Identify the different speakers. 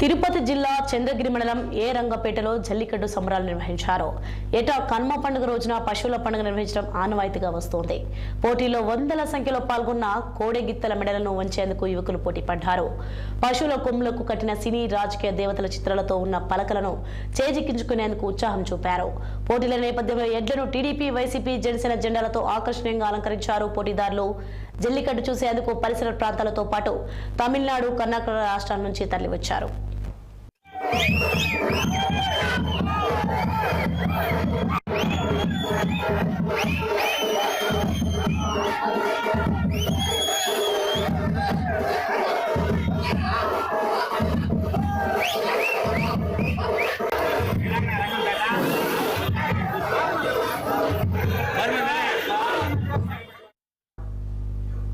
Speaker 1: తిరుపతి జిల్లా చంద్రగిరి మండలం ఏ రంగపేటలో జల్లికట్టు సంబరాలు నిర్వహించారు. ఏటా కనుమ పండుగ రోజున పశువుల పండుగ నిర్వహించడం ఆనవాయితీగా వస్తోంది. పోటీలో వందల సంఖ్యలో పాల్గొన్న కోడెగిత్తల మెడలను వంచేందుకు యువకులు పోటీ పడ్డారు. పశువుల కొమ్ములకు కట్టిన సినీ రాజకీయ దేవతల చిత్రాలతో ఉన్న పలకలను చేజిక్కించుకునేందుకు ఉత్సాహం చూపారు. పోటీల నేపథ్యంలో ఎడ్లను టీడీపీ వైసీపీ జనసేన జెండాలతో ఆకర్షణీయంగా అలంకరించారు పోటీదారులు. జల్లికట్టు చూసేందుకు పరిసర ప్రాంతాలతో పాటు తమిళనాడు కర్ణాటక రాష్ట్రాల నుంచి తరలివచ్చారు.
Speaker 2: What?